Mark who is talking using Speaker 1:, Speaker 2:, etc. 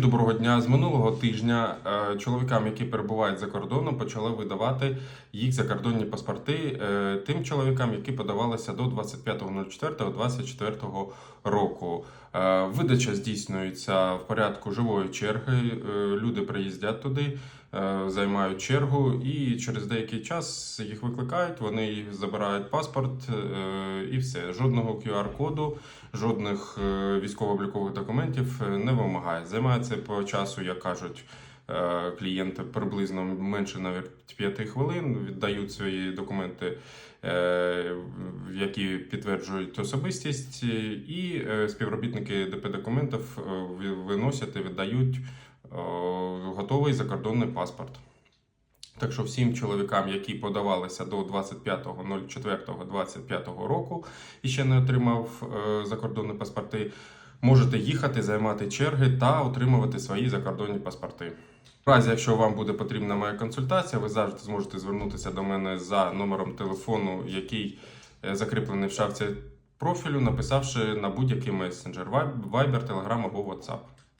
Speaker 1: Доброго дня. З минулого тижня е, чоловікам, які перебувають за кордоном, почали видавати їх закордонні паспорти е, тим чоловікам, які подавалися до 25.04.24 року. Е, Видача здійснюється в порядку живої черги. Люди приїздять туди, займають чергу, і через деякий час їх викликають. Вони забирають паспорт і все. Жодного QR-коду, жодних військово-облікових документів не вимагає. Займає це по часу, як кажуть е, клієнти, приблизно менше навіть 5 хвилин. Віддають свої документи, е, які підтверджують особистість, і е, співробітники ДП документів виносять і віддають готовий закордонний паспорт. Так що всім чоловікам, які подавалися до 25.04.25 року і ще не отримав закордонні паспорти, можете їхати, займати черги та отримувати свої закордонні паспорти. В разі, якщо вам буде потрібна моя консультація, ви завжди зможете звернутися до мене за номером телефону, який е, закріплений в шапці профілю, написавши на будь-який месенджер Viber, Telegram або WhatsApp.